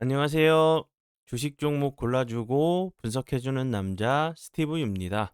안녕하세요. 주식 종목 골라주고 분석해주는 남자 스티브입니다.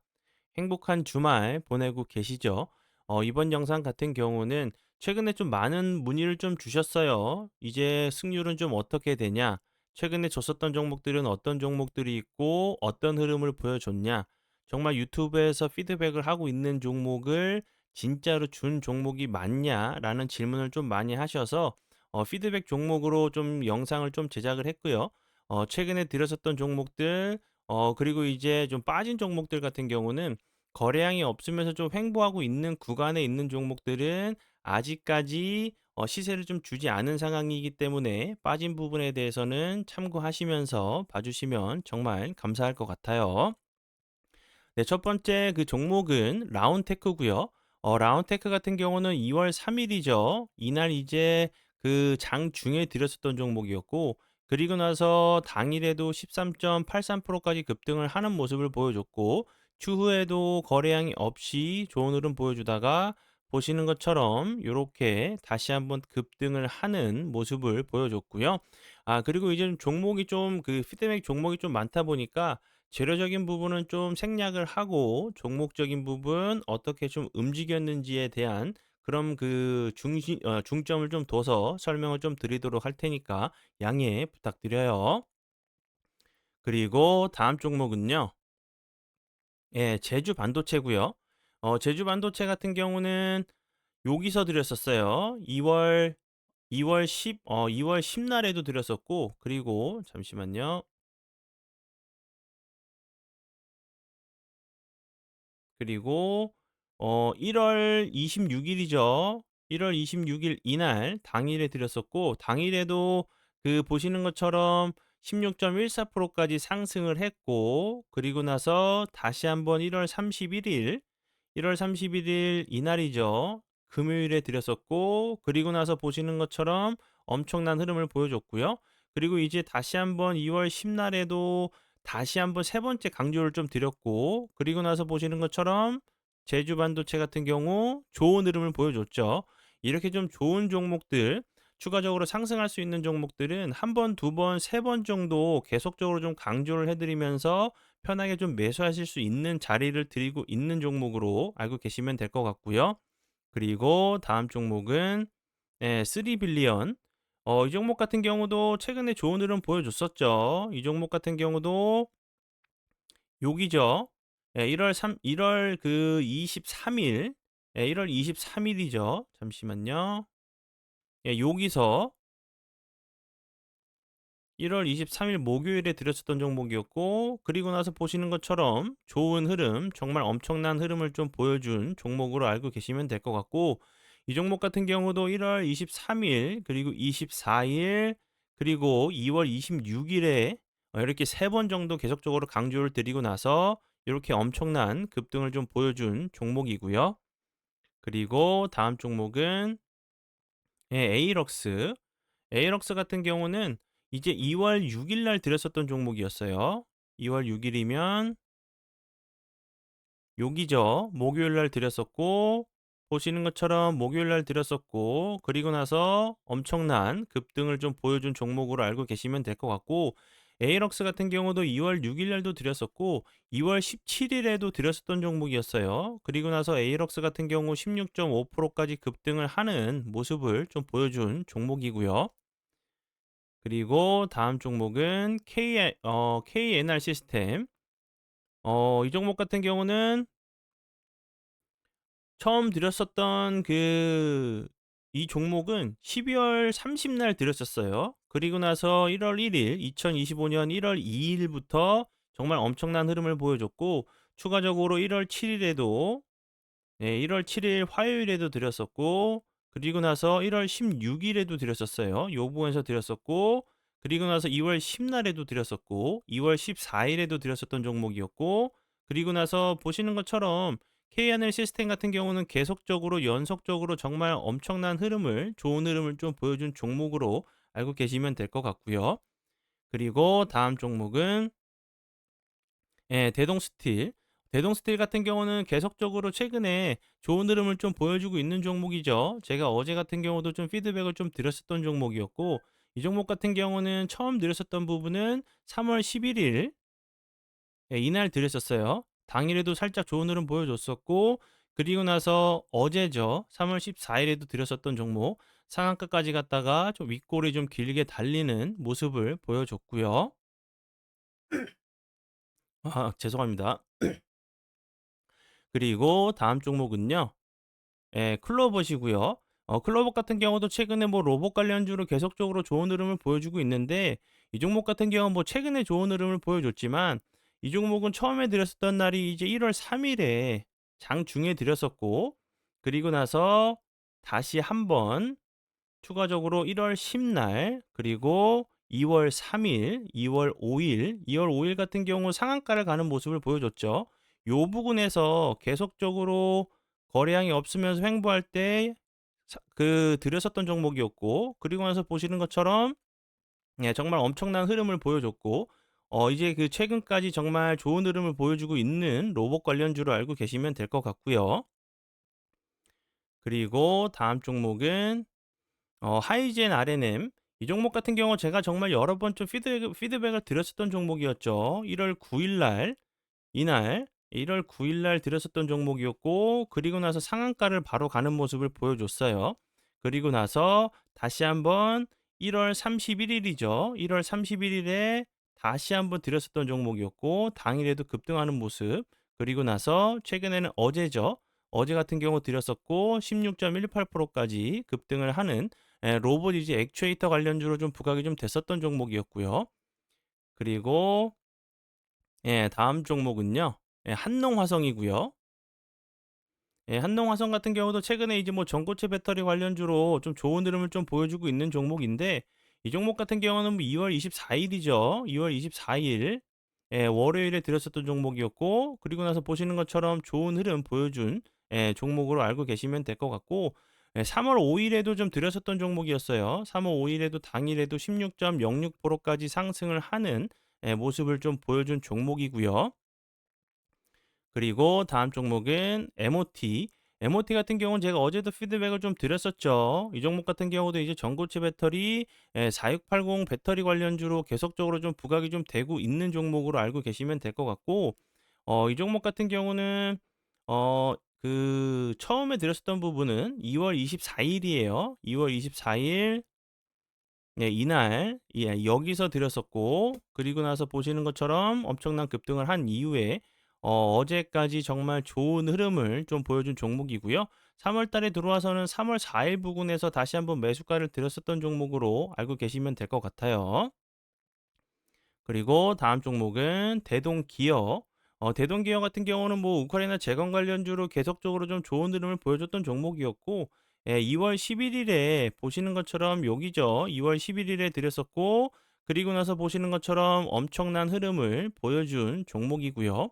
행복한 주말 보내고 계시죠? 어, 이번 영상 같은 경우는 최근에 좀 많은 문의를 좀 주셨어요. 이제 승률은 좀 어떻게 되냐? 최근에 줬었던 종목들은 어떤 종목들이 있고 어떤 흐름을 보여줬냐? 정말 유튜브에서 피드백을 하고 있는 종목을 진짜로 준 종목이 맞냐 라는 질문을 좀 많이 하셔서 어, 피드백 종목으로 좀 영상을 좀 제작을 했고요. 어, 최근에 들었었던 종목들, 어, 그리고 이제 좀 빠진 종목들 같은 경우는 거래량이 없으면서 좀 횡보하고 있는 구간에 있는 종목들은 아직까지 어, 시세를 좀 주지 않은 상황이기 때문에 빠진 부분에 대해서는 참고하시면서 봐주시면 정말 감사할 것 같아요. 네, 첫 번째 그 종목은 라운테크고요. 어, 라운테크 같은 경우는 2월 3일이죠. 이날 이제 그 장 중에 들였었던 종목이었고, 그리고 나서 당일에도 13.83%까지 급등을 하는 모습을 보여줬고, 추후에도 거래량이 없이 좋은 흐름 보여주다가 보시는 것처럼 이렇게 다시 한번 급등을 하는 모습을 보여줬고요. 아, 그리고 이제 종목이 좀 그 피드백 종목이 좀 많다 보니까 재료적인 부분은 좀 생략을 하고 종목적인 부분 어떻게 좀 움직였는지에 대한 그럼 그 중심 어 중점을 좀 둬서 설명을 좀 드리도록 할 테니까 양해 부탁드려요. 그리고 다음 종목은요. 예, 제주 반도체고요. 어, 제주 반도체 같은 경우는 여기서 드렸었어요. 2월 2월 10 어, 2월 10 날에도 드렸었고 그리고 잠시만요. 그리고 어 1월 26일이죠. 1월 26일 이날 당일에 드렸었고 당일에도 그 보시는 것처럼 16.14%까지 상승을 했고 그리고 나서 다시 한번 1월 31일 1월 31일 이날이죠. 금요일에 드렸었고 그리고 나서 보시는 것처럼 엄청난 흐름을 보여줬고요. 그리고 이제 다시 한번 2월 10날에도 다시 한번 세 번째 강조를 좀 드렸고 그리고 나서 보시는 것처럼 제주 반도체 같은 경우 좋은 흐름을 보여줬죠. 이렇게 좀 좋은 종목들 추가적으로 상승할 수 있는 종목들은 한 번, 두 번, 세 번 정도 계속적으로 좀 강조를 해드리면서 편하게 좀 매수하실 수 있는 자리를 드리고 있는 종목으로 알고 계시면 될 것 같고요. 그리고 다음 종목은 네, 3빌리언. 어, 이 종목 같은 경우도 최근에 좋은 흐름 보여줬었죠. 이 종목 같은 경우도 여기죠. 예, 1월 3, 1월 그 23일, 예, 1월 23일이죠. 잠시만요. 예, 여기서 1월 23일 목요일에 드렸었던 종목이었고, 그리고 나서 보시는 것처럼 좋은 흐름, 정말 엄청난 흐름을 좀 보여준 종목으로 알고 계시면 될 것 같고, 이 종목 같은 경우도 1월 23일, 그리고 24일, 그리고 2월 26일에 이렇게 세 번 정도 계속적으로 강조를 드리고 나서 이렇게 엄청난 급등을 좀 보여준 종목이고요. 그리고 다음 종목은 예, 에이럭스. 에이럭스 같은 경우는 이제 2월 6일 날 드렸었던 종목이었어요. 2월 6일이면 여기죠. 목요일 날 드렸었고 보시는 것처럼 목요일 날 드렸었고 그리고 나서 엄청난 급등을 좀 보여준 종목으로 알고 계시면 될 것 같고 에이럭스 같은 경우도 2월 6일 날도 드렸었고 2월 17일에도 드렸었던 종목이었어요. 그리고 나서 에이럭스 같은 경우 16.5%까지 급등을 하는 모습을 좀 보여준 종목이고요. 그리고 다음 종목은 K, 어, KNR 시스템. 어, 이 종목 같은 경우는 처음 드렸었던 그 이 종목은 12월 30날 드렸었어요. 그리고 나서 1월 1일, 2025년 1월 2일부터 정말 엄청난 흐름을 보여줬고 추가적으로 1월 7일에도 네, 1월 7일 화요일에도 드렸었고 그리고 나서 1월 16일에도 드렸었어요. 요 부분에서 드렸었고 그리고 나서 2월 10날에도 드렸었고 2월 14일에도 드렸었던 종목이었고 그리고 나서 보시는 것처럼 K하늘 시스템 같은 경우는 계속적으로 연속적으로 정말 엄청난 흐름을 좋은 흐름을 좀 보여준 종목으로 알고 계시면 될 것 같고요. 그리고 다음 종목은 예, 대동스틸. 대동스틸 같은 경우는 계속적으로 최근에 좋은 흐름을 좀 보여주고 있는 종목이죠. 제가 어제 같은 경우도 좀 피드백을 좀 드렸었던 종목이었고 이 종목 같은 경우는 처음 드렸었던 부분은 3월 11일 예, 이날 드렸었어요. 당일에도 살짝 좋은 흐름 보여줬었고 그리고 나서 어제죠. 3월 14일에도 드렸었던 종목 상한가까지 갔다가 좀 윗골이 좀 길게 달리는 모습을 보여줬고요. 아, 죄송합니다. 그리고 다음 종목은요. 예, 클로버시고요. 어, 클로버 같은 경우도 최근에 뭐 로봇 관련주로 계속적으로 좋은 흐름을 보여주고 있는데 이 종목 같은 경우는 뭐 최근에 좋은 흐름을 보여줬지만 이 종목은 처음에 드렸었던 날이 이제 1월 3일에 장중에 드렸었고 그리고 나서 다시 한번 추가적으로 1월 10날 그리고 2월 3일, 2월 5일, 2월 5일 같은 경우 상한가를 가는 모습을 보여줬죠. 요 부분에서 계속적으로 거래량이 없으면서 횡보할 때 그 들였었던 종목이었고 그리고 나서 보시는 것처럼 예, 정말 엄청난 흐름을 보여줬고 어, 이제 그 최근까지 정말 좋은 흐름을 보여주고 있는 로봇 관련주로 알고 계시면 될 것 같고요. 그리고 다음 종목은 어, 하이젠 R&M 이 종목 같은 경우 제가 정말 여러 번 좀 피드백, 피드백을 드렸었던 종목이었죠. 1월 9일 날 이날 1월 9일 날 드렸었던 종목이었고 그리고 나서 상한가를 바로 가는 모습을 보여줬어요. 그리고 나서 다시 한번 1월 31일이죠. 1월 31일에 다시 한번 드렸었던 종목이었고 당일에도 급등하는 모습. 그리고 나서 최근에는 어제죠. 어제 같은 경우 드렸었고 16.18%까지 급등을 하는 예, 로봇 이제 액추에이터 관련주로 좀 부각이 좀 됐었던 종목이었고요. 그리고 예, 다음 종목은요. 예, 한농화성이고요. 예, 한농화성 같은 경우도 최근에 이제 뭐 전고체 배터리 관련주로 좀 좋은 흐름을 좀 보여주고 있는 종목인데 이 종목 같은 경우는 뭐 2월 24일이죠. 2월 24일 예, 월요일에 들었었던 종목이었고 그리고 나서 보시는 것처럼 좋은 흐름 보여준 예, 종목으로 알고 계시면 될 것 같고 예, 3월 5일에도 좀 들었었던 종목이었어요. 3월 5일에도 당일에도 16.06%까지 상승을 하는 예, 모습을 좀 보여준 종목이고요. 그리고 다음 종목은 MOT. MOT 같은 경우는 제가 어제도 피드백을 좀 드렸었죠. 이 종목 같은 경우도 이제 전고체 배터리 4680 배터리 관련주로 계속적으로 좀 부각이 좀 되고 있는 종목으로 알고 계시면 될 것 같고 어, 이 종목 같은 경우는 어, 그 처음에 드렸었던 부분은 2월 24일이에요. 2월 24일 네, 이날 예, 여기서 드렸었고 그리고 나서 보시는 것처럼 엄청난 급등을 한 이후에 어, 어제까지 정말 좋은 흐름을 좀 보여준 종목이고요. 3월 달에 들어와서는 3월 4일 부근에서 다시 한번 매수가를 들였었던 종목으로 알고 계시면 될 것 같아요. 그리고 다음 종목은 대동기어. 어, 대동기어 같은 경우는 뭐 우크라이나 재건 관련주로 계속적으로 좀 좋은 흐름을 보여줬던 종목이었고 예, 2월 11일에 보시는 것처럼 여기죠. 2월 11일에 드렸었고 그리고 나서 보시는 것처럼 엄청난 흐름을 보여준 종목이고요.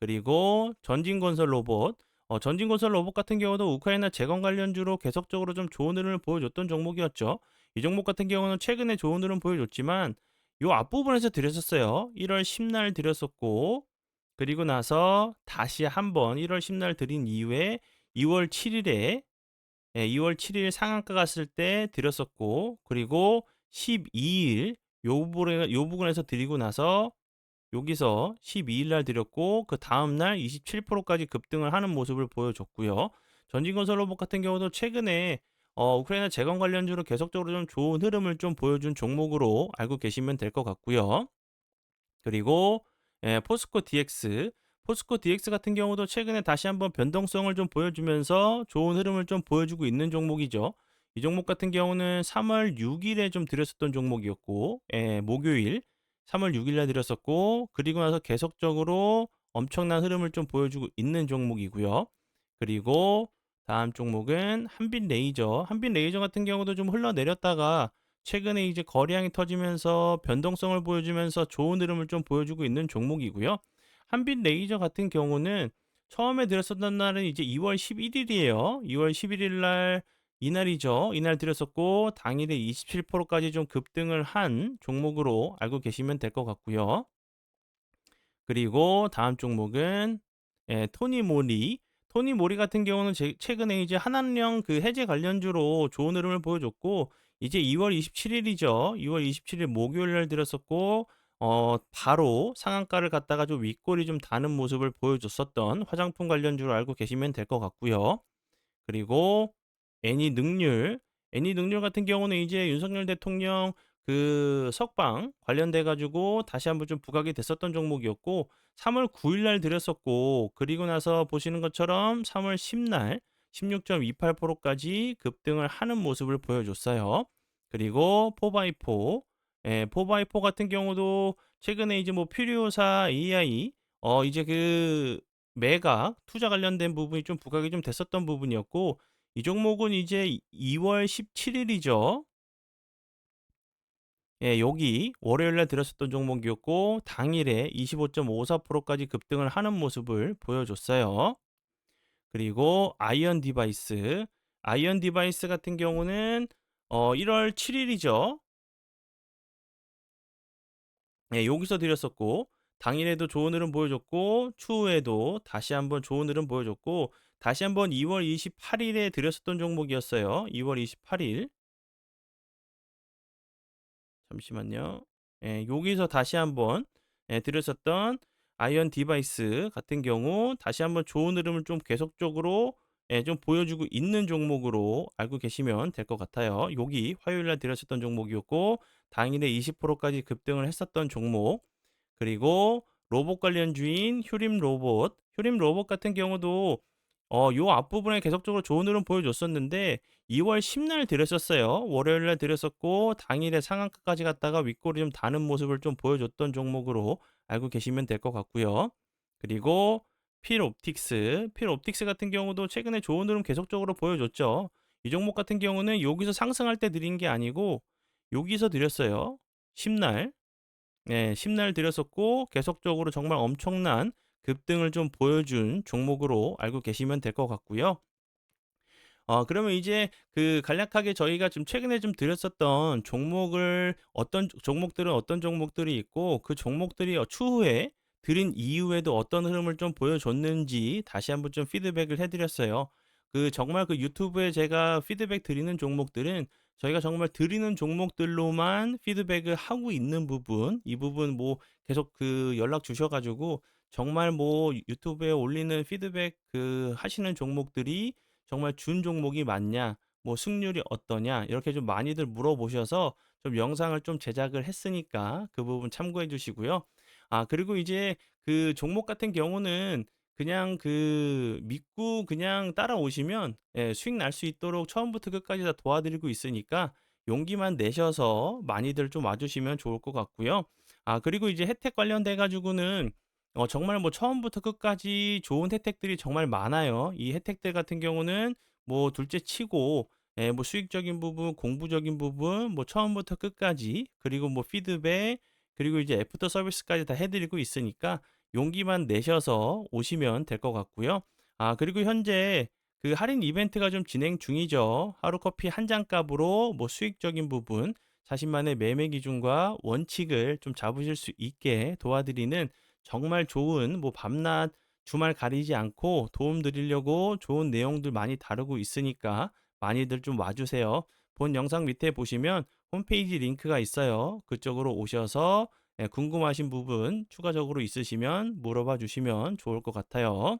그리고 전진건설 로봇 어, 전진건설 로봇 같은 경우도 우크라이나 재건 관련주로 계속적으로 좀 좋은 흐름을 보여줬던 종목이었죠. 이 종목 같은 경우는 최근에 좋은 흐름 보여줬지만 요 앞부분에서 드렸었어요. 1월 10날 드렸었고 그리고 나서 다시 한번 1월 10날 드린 이후에 2월 7일에 예, 2월 7일 상한가 갔을 때 드렸었고 그리고 12일 요 부분에 요 부분에서 드리고 나서 여기서 12일 날 드렸고 그 다음 날 27%까지 급등을 하는 모습을 보여줬고요. 전진건설 로봇 같은 경우도 최근에 어, 우크라이나 재건 관련주로 계속적으로 좀 좋은 흐름을 좀 보여준 종목으로 알고 계시면 될 것 같고요. 그리고 예, 포스코 DX 포스코 DX 같은 경우도 최근에 다시 한번 변동성을 좀 보여주면서 좋은 흐름을 좀 보여주고 있는 종목이죠. 이 종목 같은 경우는 3월 6일에 좀 드렸었던 종목이었고, 예, 목요일 3월 6일 날 드렸었고 그리고 나서 계속적으로 엄청난 흐름을 좀 보여주고 있는 종목이고요. 그리고 다음 종목은 한빛 레이저. 한빛 레이저 같은 경우도 좀 흘러내렸다가 최근에 이제 거래량이 터지면서 변동성을 보여주면서 좋은 흐름을 좀 보여주고 있는 종목이고요. 한빛 레이저 같은 경우는 처음에 들었었던 날은 이제 2월 11일이에요. 2월 11일 날 이날이죠. 이날 드렸었고 당일에 27%까지 좀 급등을 한 종목으로 알고 계시면 될 것 같고요. 그리고 다음 종목은 예, 토니 모리. 토니 모리 같은 경우는 제, 최근에 이제 한한령 그 해제 관련주로 좋은 흐름을 보여줬고 이제 2월 27일이죠. 2월 27일 목요일 날 들었었고 어 바로 상한가를 갖다가 좀 윗골이 좀 다는 모습을 보여줬었던 화장품 관련주로 알고 계시면 될 것 같고요. 그리고 애니 능률, 애니 능률 같은 경우는 이제 윤석열 대통령 그 석방 관련돼 가지고 다시 한번 좀 부각이 됐었던 종목이었고 3월 9일 날 드렸었고 그리고 나서 보시는 것처럼 3월 10날 16.28%까지 급등을 하는 모습을 보여줬어요. 그리고 4x4 예, 4x4 같은 경우도 최근에 이제 뭐 퓨리오사 AI 어 이제 그 매각 투자 관련된 부분이 좀 부각이 좀 됐었던 부분이었고 이 종목은 이제 2월 17일이죠. 예, 여기 월요일 날 들었었던 종목이었고 당일에 25.54%까지 급등을 하는 모습을 보여줬어요. 그리고 아이언 디바이스, 아이언 디바이스 같은 경우는 어 1월 7일이죠. 예, 여기서 드렸었고 당일에도 좋은 흐름 보여줬고 추후에도 다시 한번 좋은 흐름 보여줬고 다시 한번 2월 28일에 드렸었던 종목이었어요. 2월 28일. 잠시만요. 예, 여기서 다시 한번 예, 드렸었던 아이언 디바이스 같은 경우 다시 한번 좋은 흐름을 좀 계속적으로 예, 좀 보여주고 있는 종목으로 알고 계시면 될 것 같아요. 여기 화요일 날 드렸었던 종목이었고 당일에 20%까지 급등을 했었던 종목 그리고 로봇 관련 주인 휴림 로봇 휴림 로봇 같은 경우도 어, 요 앞부분에 계속적으로 좋은 흐름 보여줬었는데 2월 10날 드렸었어요. 월요일 날 드렸었고 당일에 상한가까지 갔다가 윗골이 좀 다는 모습을 좀 보여줬던 종목으로 알고 계시면 될 것 같고요. 그리고 필 옵틱스, 필 옵틱스 같은 경우도 최근에 좋은 흐름 계속적으로 보여줬죠. 이 종목 같은 경우는 여기서 상승할 때 드린 게 아니고 여기서 드렸어요. 10날. 네, 10날 드렸었고 계속적으로 정말 엄청난 급등을 좀 보여준 종목으로 알고 계시면 될 것 같고요. 어 그러면 이제 그 간략하게 저희가 좀 최근에 좀 드렸었던 종목을 어떤 종목들은 어떤 종목들이 있고 그 종목들이 어 추후에 드린 이후에도 어떤 흐름을 좀 보여줬는지 다시 한번 좀 피드백을 해 드렸어요. 그 정말 그 유튜브에 제가 피드백 드리는 종목들은 저희가 정말 드리는 종목들로만 피드백을 하고 있는 부분, 이 부분 뭐 계속 그 연락 주셔 가지고 정말 뭐 유튜브에 올리는 피드백 그 하시는 종목들이 정말 준 종목이 맞냐, 뭐 승률이 어떠냐, 이렇게 좀 많이들 물어보셔서 좀 영상을 좀 제작을 했으니까 그 부분 참고해 주시고요. 아, 그리고 이제 그 종목 같은 경우는 그냥 그 믿고 그냥 따라오시면 예, 수익 날 수 있도록 처음부터 끝까지 다 도와드리고 있으니까 용기만 내셔서 많이들 좀 와주시면 좋을 것 같고요. 아, 그리고 이제 혜택 관련돼 가지고는 어 정말 뭐 처음부터 끝까지 좋은 혜택들이 정말 많아요. 이 혜택들 같은 경우는 뭐 둘째 치고 예, 뭐 수익적인 부분, 공부적인 부분, 뭐 처음부터 끝까지 그리고 뭐 피드백 그리고 이제 애프터 서비스까지 다 해드리고 있으니까 용기만 내셔서 오시면 될 것 같고요. 아, 그리고 현재 그 할인 이벤트가 좀 진행 중이죠. 하루 커피 한 잔 값으로 뭐 수익적인 부분, 자신만의 매매 기준과 원칙을 좀 잡으실 수 있게 도와드리는 정말 좋은 뭐 밤낮 주말 가리지 않고 도움 드리려고 좋은 내용들 많이 다루고 있으니까 많이들 좀 와주세요. 본 영상 밑에 보시면 홈페이지 링크가 있어요. 그쪽으로 오셔서 예, 궁금하신 부분 추가적으로 있으시면 물어봐 주시면 좋을 것 같아요.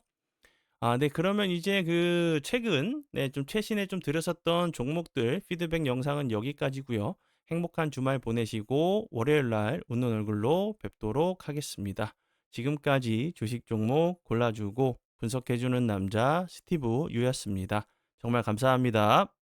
아, 네, 그러면 이제 그 최근, 네, 좀 최신에 좀 들으셨던 종목들 피드백 영상은 여기까지고요. 행복한 주말 보내시고 월요일 날 웃는 얼굴로 뵙도록 하겠습니다. 지금까지 주식 종목 골라주고 분석해주는 남자 스티브 유였습니다. 정말 감사합니다.